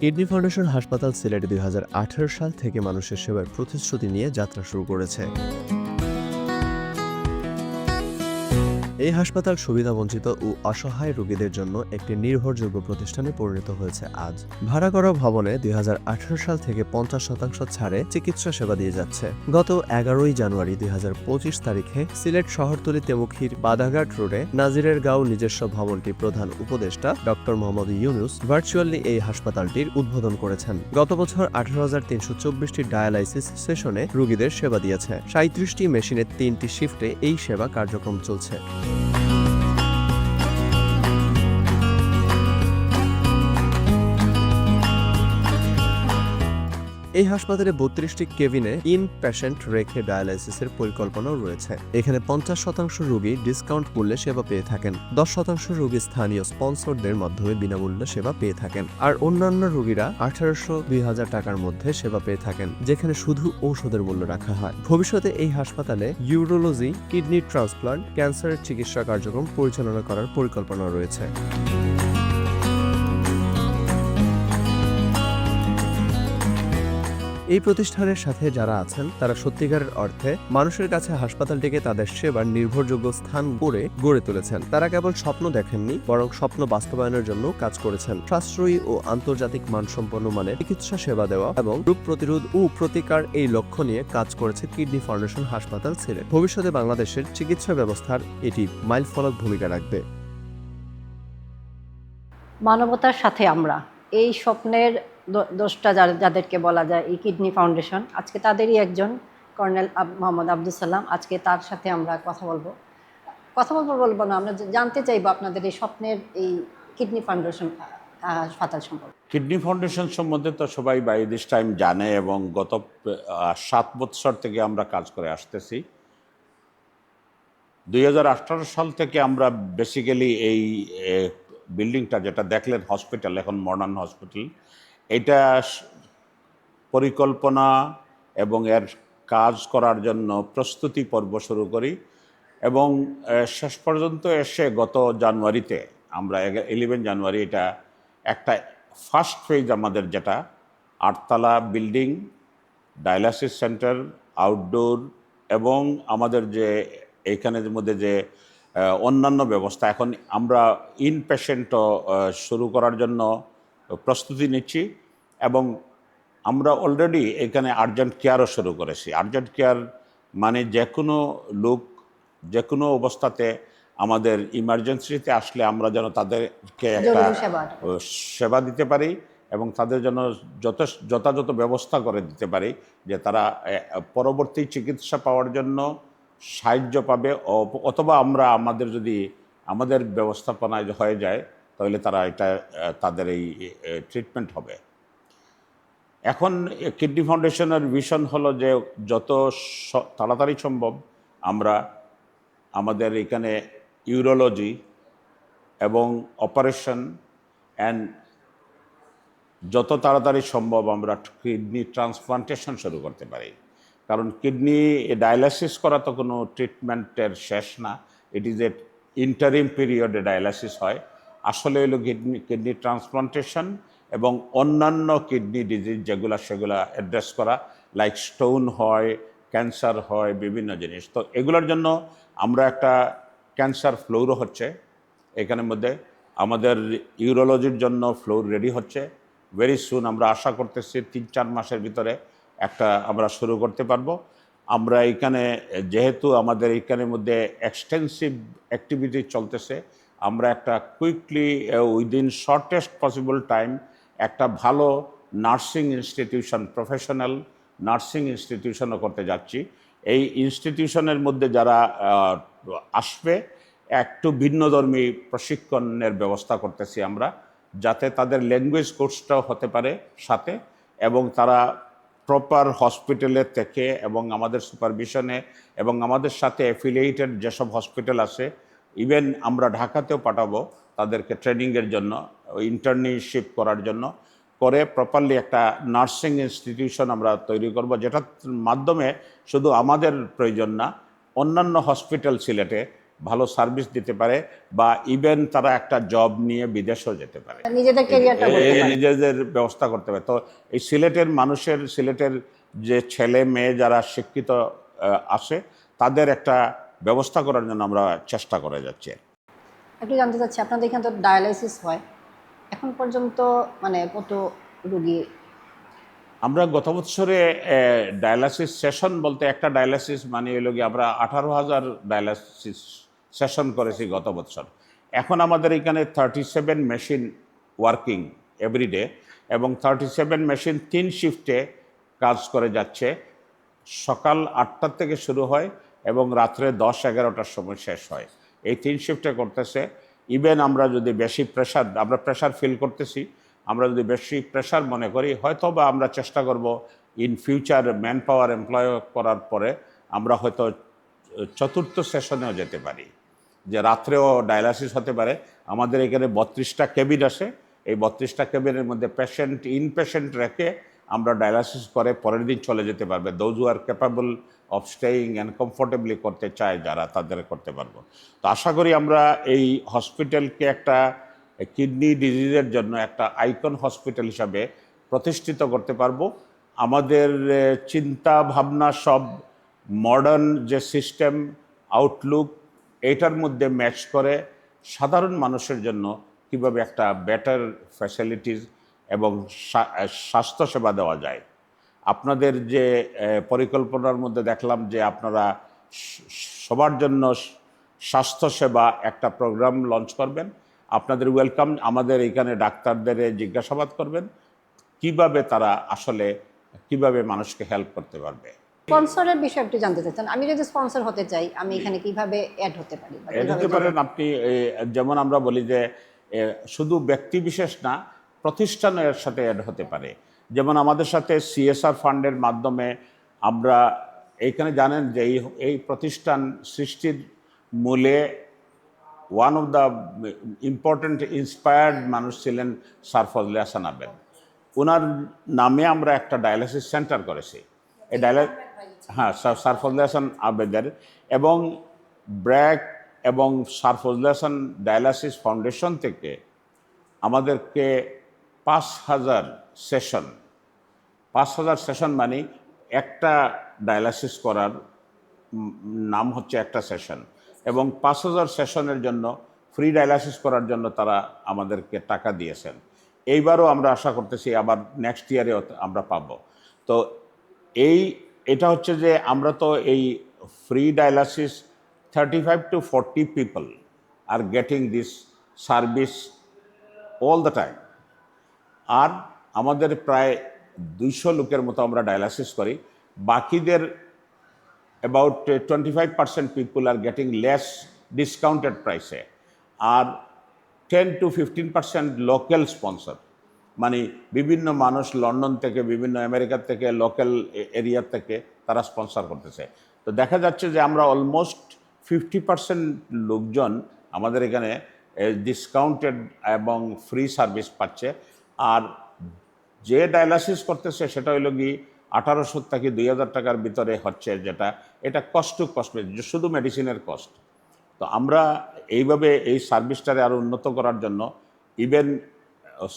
Kidney foundation হাসপাতাল সিলেটে দুই হাজার আঠেরো সাল থেকে মানুষের সেবার প্রতিশ্রুতি নিয়ে যাত্রা শুরু করেছে। এই হাসপাতাল সুবিধাবঞ্চিত ও অসহায় রোগীদের জন্য একটি নির্ভরযোগ্য প্রতিষ্ঠানে পরিণত হয়েছে আজ। ভাড়া করা ভবনে দুই হাজার আঠারো সাল থেকে পঞ্চাশ শতাংশ ছাড়ে চিকিৎসা সেবা দিয়ে যাচ্ছে। গত এগারোই জানুয়ারি দুই হাজার পঁচিশ তারিখে সিলেট শহরতলি তেমুখির বাদাঘাট রোডে নাজিরের গাঁও নিজস্ব ভবনটি প্রধান উপদেষ্টা ডক্টর মোহাম্মদ ইউনুস ভার্চুয়ালি এই হাসপাতালটির উদ্বোধন করেছেন। গত বছর আঠারো হাজার তিনশো চব্বিশটি ডায়ালাইসিস সেশনে রোগীদের সেবা দিয়েছে। সাঁত্রিশটি মেশিনের তিনটি শিফটে এই সেবা কার্যক্রম চলছে। এই হাসপাতালে বত্রিশটি কেবিনে ইন পেশেন্ট রেখে ডায়ালাইসিসের পরিকল্পনাও রয়েছে। এখানে পঞ্চাশ শতাংশ রোগী ডিসকাউন্ট মূল্যে সেবা পেয়ে থাকেন। দশ শতাংশ রোগী স্থানীয় স্পন্সরদের মাধ্যমে বিনামূল্যে সেবা পেয়ে থাকেন। আর অন্যান্য রোগীরা আঠারোশো দুই হাজার টাকার মধ্যে সেবা পেয়ে থাকেন, যেখানে শুধু ঔষধের মূল্য রাখা হয়। ভবিষ্যতে এই হাসপাতালে ইউরোলজি কিডনি ট্রান্সপ্লান্ট ক্যান্সারের চিকিৎসা কার্যক্রম পরিচালনা করার পরিকল্পনা রয়েছে। এই প্রতিষ্ঠানের সাথে যারা আছেন, তারা সত্যিকারের অর্থে মানুষের কাছে হাসপাতালটিকে তাদের সেবার নির্ভরযোগ্য স্থান করে গড়ে তুলেছেন। তারা কেবল স্বপ্ন দেখেননি, বরং স্বপ্ন বাস্তবায়নের জন্য কাজ করেছেন। সাশ্রয়ী ও আন্তর্জাতিক মানসম্পন্ন মানে চিকিৎসা সেবা দেওয়া এবং রোগ প্রতিরোধ ও প্রতিকার এই লক্ষ্য নিয়ে কাজ করেছে কিডনি ফাউন্ডেশন হাসপাতাল সিলেট ভবিষ্যতে বাংলাদেশের চিকিৎসা ব্যবস্থার এটি মাইলফলক ভূমিকা রাখবে। মানবতার সাথে আমরা এই স্বপ্নের দোষটা যাদেরকে বলা যায় এই কিডনি ফাউন্ডেশন। আজকে তাদেরই একজন কর্নেল মোহাম্মদ আব্দুল সালাম। আজকে তার সাথে আমরা কথা বলব। কথা বলব বলব না, আমরা জানতে চাইব আপনাদের এই স্বপ্নের এই কিডনি ফাউন্ডেশন হাসপাতাল সম্পর্কে। কিডনি ফাউন্ডেশন সম্বন্ধে তো সবাই বাই দিস টাইম জানে এবং গত সাত বৎসর থেকে আমরা কাজ করে আসতেছি। দুই হাজার আঠেরো সাল থেকে আমরা বেসিক্যালি এই বিল্ডিংটা যেটা দেখলেন হসপিটাল এখন মডার্ন হসপিটাল এটা পরিকল্পনা এবং এর কাজ করার জন্য প্রস্তুতি পর্ব শুরু করি এবং শেষ পর্যন্ত এসে গত জানুয়ারিতে আমরা ইলেভেন জানুয়ারি এটা একটা ফার্স্ট ফেজ আমাদের যেটা, আটতলা বিল্ডিং ডায়ালাসিস সেন্টার আউটডোর এবং আমাদের যে এইখানের মধ্যে যে অন্যান্য ব্যবস্থা। এখন আমরা ইন পেশেন্টও শুরু করার জন্য প্রস্তুতি নিচ্ছি এবং আমরা অলরেডি এখানে আর্জেন্ট কেয়ারও শুরু করেছি। আর্জেন্ট কেয়ার মানে যে কোনো লোক যে কোনো অবস্থাতে আমাদের ইমার্জেন্সিতে আসলে আমরা যেন তাদেরকে একটা সেবা দিতে পারি। এবং তাদের জন্য যথে যথাযথ ব্যবস্থা করে দিতে পারি যে তারা পরবর্তী চিকিৎসা পাওয়ার জন্য সাহায্য পাবে অথবা আমরা আমাদের যদি আমাদের ব্যবস্থাপনায় হয়ে যায়, তাহলে তারা এটা তাদের এই ট্রিটমেন্ট হবে। এখন কিডনি ফাউন্ডেশনের ভিশন হলো যে যত তাড়াতাড়ি সম্ভব আমরা আমাদের এখানে ইউরোলজি এবং অপারেশন অ্যান্ড যত তাড়াতাড়ি সম্ভব আমরা কিডনি ট্রান্সপ্লান্টেশন শুরু করতে পারি। কারণ কিডনি ডায়ালাসিস করা তো কোনো ট্রিটমেন্টের শেষ না। ইট ইজ এ ইন্টারিম পিরিয়ডে ডায়ালাসিস হয়। আসলে হলো কিডনি কিডনি ট্রান্সপ্লান্টেশন এবং অন্যান্য কিডনি ডিজিজ যেগুলো সেগুলো অ্যাড্রেস করা, লাইক স্টোন হয়, ক্যান্সার হয়, বিভিন্ন জিনিস। তো এগুলোর জন্য আমরা একটা ক্যান্সার ফ্লোরও হচ্ছে। এখানের মধ্যে আমাদের ইউরোলজির জন্য ফ্লোর রেডি হচ্ছে। ভেরি সুন আমরা আশা করতেছি তিন চার মাসের ভিতরে একটা আমরা শুরু করতে পারব। আমরা এখানে, যেহেতু আমাদের এইখানের মধ্যে এক্সটেন্সিভ অ্যাক্টিভিটি চলতেছে, আমরা একটা quickly within shortest possible time একটা ভালো নার্সিং ইনস্টিটিউশন প্রফেশনাল নার্সিং ইনস্টিটিউশনও করতে যাচ্ছি। এই ইনস্টিটিউশনের মধ্যে যারা আসবে, একটু ভিন্নধর্মী প্রশিক্ষণের ব্যবস্থা করতেছি আমরা, যাতে তাদের ল্যাঙ্গুয়েজ কোর্সটাও হতে পারে সাথে, এবং তারা প্রপার হসপিটালে থেকে এবং আমাদের সুপারভিশনে এবং আমাদের সাথে অ্যাফিলিয়েটেড যেসব হসপিটাল আছে ইভেন আমরা ঢাকাতেও পাঠাবো তাদেরকে ট্রেনিংয়ের জন্য ইন্টার্নশিপ করার জন্য, করে প্রপারলি একটা নার্সিং ইনস্টিটিউশন আমরা তৈরি করব, যেটার মাধ্যমে শুধু আমাদের প্রয়োজন না, অন্যান্য হসপিটাল সিলেটে ভালো সার্ভিস দিতে পারে বা ইভেন তারা একটা জব নিয়ে বিদেশেও যেতে পারে। নিজেদের ব্যবস্থা করতে পারে। তো এই সিলেটের মানুষের সিলেটের যে ছেলে মেয়ে যারা শিক্ষিত আসে তাদের একটা ব্যবস্থা করার জন্য আমরা চেষ্টা করে যাচ্ছি। একটু জানতে চাচ্ছি আপনাদের এখানে তো ডায়ালাইসিস হয়। এখন পর্যন্ত মানে কত রুগী? আমরা গত বছরে ডায়ালাসিস সেশন বলতে একটা ডায়ালাসিস মানে হলো গিয়ে আমরা আঠারো হাজার ডায়ালাসিস সেশন করেছি গত বছর। এখন আমাদের এখানে thirty seven machine working everyday এবং থার্টি সেভেন মেশিন তিন শিফটে কাজ করে যাচ্ছে। সকাল আটটার থেকে শুরু হয় এবং রাত্রে দশ এগারোটার সময় শেষ হয়। এই তিন শিফটে করতেছে। ইভেন আমরা যদি বেশি প্রেশার আমরা প্রেশার ফিল করতেছি, আমরা যদি বেশি প্রেশার মনে করি হয়তো বা আমরা চেষ্টা করব in future man power employ করার পরে আমরা হয়তো চতুর্থ সেশনেও যেতে পারি। যে রাত্রেও ডায়ালাসিস হতে পারে। আমাদের এখানে বত্রিশটা কেবিন আসে। এই বত্রিশটা কেবিনের মধ্যে পেশেন্ট ইন পেশেন্ট রেখে আমরা ডায়ালাসিস করে, পরের দিন চলে যেতে পারবে। Those are capable of staying and comfortably করতে চায় যারা, তাদের করতে পারব। তো আশা করি আমরা এই হসপিটালকে একটা কিডনি ডিজিজের জন্য একটা আইকন হসপিটাল হিসাবে প্রতিষ্ঠিত করতে পারব। আমাদের চিন্তা ভাবনা সব মডার্ন যে সিস্টেম আউটলুক এটার মধ্যে ম্যাচ করে সাধারণ মানুষের জন্য কীভাবে একটা বেটার ফ্যাসিলিটিস এবং স্বাস্থ্যসেবা দেওয়া যায়। আপনাদের যে পরিকল্পনার মধ্যে দেখলাম যে আপনারা সবার জন্য স্বাস্থ্যসেবা একটা প্রোগ্রাম লঞ্চ করবেন। আপনাদের ওয়েলকাম আমাদের এখানে ডাক্তারদের জিজ্ঞাসাবাদ করবেন। কীভাবে তারা আসলে, কীভাবে মানুষকে হেল্প করতে পারবে। স্পন্সরের বিষয়ে একটু জানতে চাচ্ছেন। আমি যদি স্পন্সর হতে চাই আমি এখানে কীভাবে অ্যাড হতে পারি এর কীভাবে হতে পারেন আপনি যেমন আমরা বলি যে শুধু ব্যক্তি বিশেষ না প্রতিষ্ঠানের সাথে অ্যাড হতে পারে। যেমন আমাদের সাথে সিএসআর ফান্ডের মাধ্যমে আমরা এইখানে জানেন যে এই এই প্রতিষ্ঠান সৃষ্টির মূলে one of the important inspired মানুষ ছিলেন স্যার ফজলে হাসান আবেদ। ওনার নামে আমরা একটা ডায়ালিসিস সেন্টার করেছি। এই ডায়ালাস হ্যাঁ ফজলে হাসান আবেদের এবং ব্র্যাক এবং sir Fazle Hasan dialysis foundation থেকে আমাদেরকে পাঁচ হাজার সেশন, পাঁচ হাজার সেশন মানে একটা ডায়ালাসিস করার নাম হচ্ছে একটা সেশন এবং পাঁচ হাজার সেশনের জন্য, ফ্রি ডায়ালাসিস করার জন্য তারা আমাদেরকে টাকা দিয়েছেন। এইবারও আমরা আশা করতেছি আবার নেক্সট ইয়ারে আমরা পাবো। তো এই এটা হচ্ছে যে আমরা তো এই free dialysis thirty five to forty people are getting this service all the time আর আমাদের প্রায় দুইশো লোকের মতো আমরা ডায়ালাসিস করি। বাকিদের about twenty five percent people are getting less discounted প্রাইসে আর ten to fifteen percent local sponsor মানে বিভিন্ন মানুষ লন্ডন থেকে, বিভিন্ন আমেরিকার থেকে লোকাল এরিয়ার থেকে তারা স্পন্সর করতেছে। তো দেখা যাচ্ছে যে আমরা অলমোস্ট ফিফটি পার্সেন্ট লোকজন আমাদের এখানে ডিসকাউন্টেড এবং ফ্রি সার্ভিস পাচ্ছে। আর যে ডায়ালাসিস করতেছে সেটা হইল কি আঠারোশো থেকে দুই হাজার টাকার ভিতরে হচ্ছে যেটা, এটা কষ্ট কষ্ট শুধু মেডিসিনের কস্ট তো আমরা এইভাবে এই সার্ভিসটারে আরও উন্নত করার জন্য ইভেন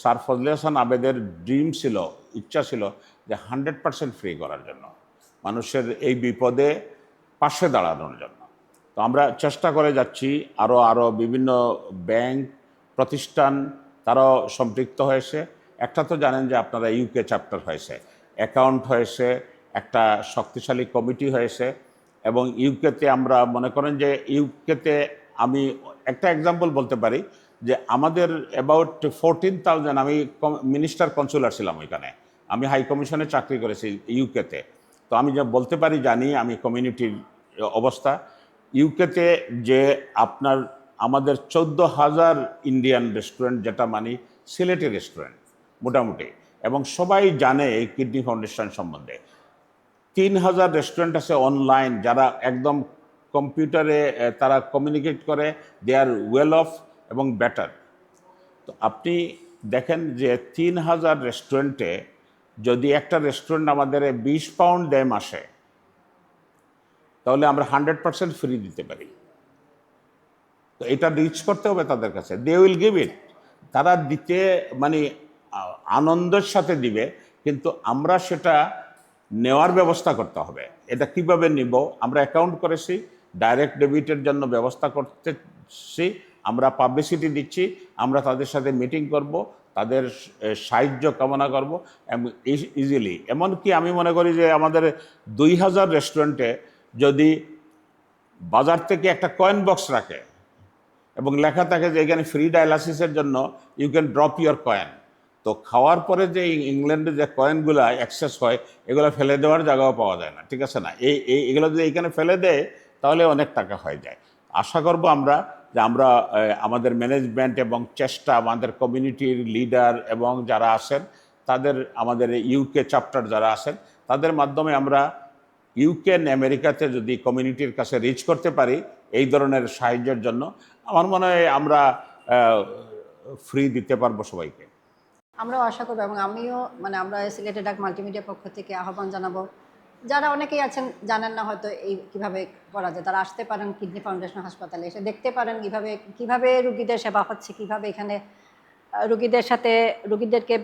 স্যার ফজলে হাসান আবেদের ড্রিম ছিল, ইচ্ছা ছিল যে হান্ড্রেড পার্সেন্ট ফ্রি করার জন্য, মানুষের এই বিপদে পাশে দাঁড়ানোর জন্য। তো আমরা চেষ্টা করে যাচ্ছি আরও আরও বিভিন্ন ব্যাংক প্রতিষ্ঠান, তারাও সম্পৃক্ত হয়েছে। একটা তো জানেন যে আপনারা ইউকে চ্যাপ্টার হয়েছে অ্যাকাউন্ট হয়েছে, একটা শক্তিশালী কমিটি হয়েছে এবং ইউকেতে আমরা মনে করেন যে ইউকেতে আমি একটা এক্সাম্পল বলতে পারি যে আমাদের অ্যাবাউট ফোরটিন থাউজেন্ড আমি মিনিস্টার কনসুলার ছিলাম ওইখানে। আমি হাই কমিশনে চাকরি করেছি ইউকেতে তো। আমি যা বলতে পারি, জানি আমি কমিউনিটির অবস্থা। ইউকেতে যে আপনার, আমাদের চোদ্দ হাজার ইন্ডিয়ান রেস্টুরেন্ট যেটা মানি সিলেটি রেস্টুরেন্ট মোটামুটি। এবং সবাই জানে এই কিডনি ফাউন্ডেশন সম্বন্ধে। তিন হাজার রেস্টুরেন্ট আছে অনলাইন যারা একদম কম্পিউটারে তারা কমিউনিকেট করে দে আর ওয়েল অফ এবং বেটার তো আপনি দেখেন যে তিন হাজার রেস্টুরেন্টে যদি একটা রেস্টুরেন্ট আমাদের বিশ পাউন্ড দেয় মাসে তাহলে আমরা হান্ড্রেড পার্সেন্ট ফ্রি দিতে পারি। তো এটা রিচ করতে হবে তাদের কাছে। দে উইল গিভ ইট তারা দিতে মানে আনন্দের সাথে দিবে, কিন্তু আমরা সেটা নেওয়ার ব্যবস্থা করতে হবে। এটা কীভাবে নিব? আমরা অ্যাকাউন্ট করেছি ডাইরেক্ট ডেবিটের জন্য ব্যবস্থা করতেছি। আমরা পাবলিসিটি দিচ্ছি, আমরা তাদের সাথে মিটিং করব, তাদের সাহায্য কামনা করব ইজিলি এমনকি আমি মনে করি যে আমাদের দুই হাজার রেস্টুরেন্টে যদি বাজার থেকে একটা কয়েন বক্স রাখে এবং লেখা থাকে যে এখানে ফ্রি ডায়ালাসিসের জন্য you can drop your coin তো খাওয়ার পরে যে ইংল্যান্ডে যে কয়েনগুলো অ্যাক্সেস হয়, এগুলো ফেলে দেওয়ার জায়গাও পাওয়া যায় না, ঠিক আছে না? এই- এগুলো যদি এখানে ফেলে দেয়, তাহলে অনেক টাকা হয়ে যায়। আশা করব আমরা যে আমরা আমাদের ম্যানেজমেন্ট এবং চেষ্টা, আমাদের কমিউনিটির লিডার এবং যারা আছেন, তাদের, আমাদের ইউকে চ্যাপ্টার যারা আছেন, তাদের মাধ্যমে আমরা ইউকে আমেরিকাতে যদি কমিউনিটির কাছে রিচ করতে পারি, এই ধরনের সাহায্যের জন্য, আমার মনে হয় আমরা ফ্রি দিতে পারব সবাইকে। আমরাও আশা করব এবং আমিও মানে আমরা সিলেটের ডাক মাল্টিমিডিয়া পক্ষ থেকে আহ্বান জানাব যারা অনেকেই আছেন, জানেন না হয়তো এই কীভাবে করা যায়। তারা আসতে পারেন কিডনি ফাউন্ডেশন হাসপাতালে, এসে দেখতে পারেন কীভাবে কীভাবে রুগীদের সেবা হচ্ছে, কীভাবে এখানে রুগীদের সাথে, রুগীদেরকে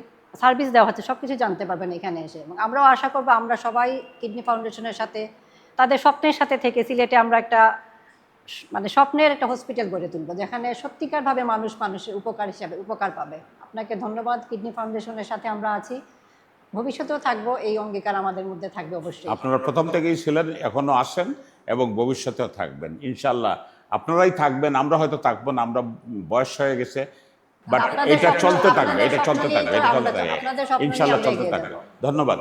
সার্ভিস দেওয়া হচ্ছে সব কিছু জানতে পারবেন এখানে এসে। এবং আমরাও আশা করব আমরা সবাই কিডনি ফাউন্ডেশনের সাথে, তাদের স্বপ্নের সাথে থেকে সিলেটে আমরা একটা মানে স্বপ্নের একটা হসপিটাল গড়ে তুলবো, যেখানে সত্যিকারভাবে মানুষ মানুষের উপকার হিসাবে, উপকার পাবে। আপনাকে ধন্যবাদ, কিডনি ফাউন্ডেশনের সাথে আমরা আছি। ভবিষ্যতেও থাকব এই অঙ্গীকার আমাদের মধ্যে থাকবে অবশ্যই। আপনারা প্রথম থেকেই ছিলেন এখনও আসেন এবং ভবিষ্যতেও থাকবেন ইনশাল্লাহ আপনারাই থাকবেন আমরা হয়তো থাকব না আমরা বয়স হয়ে গেছে বাট এটা চলতে থাকবে এটা চলতে থাকবে এটা চলতে থাকবে ইনশাল্লাহ চলতে থাকবে। ধন্যবাদ।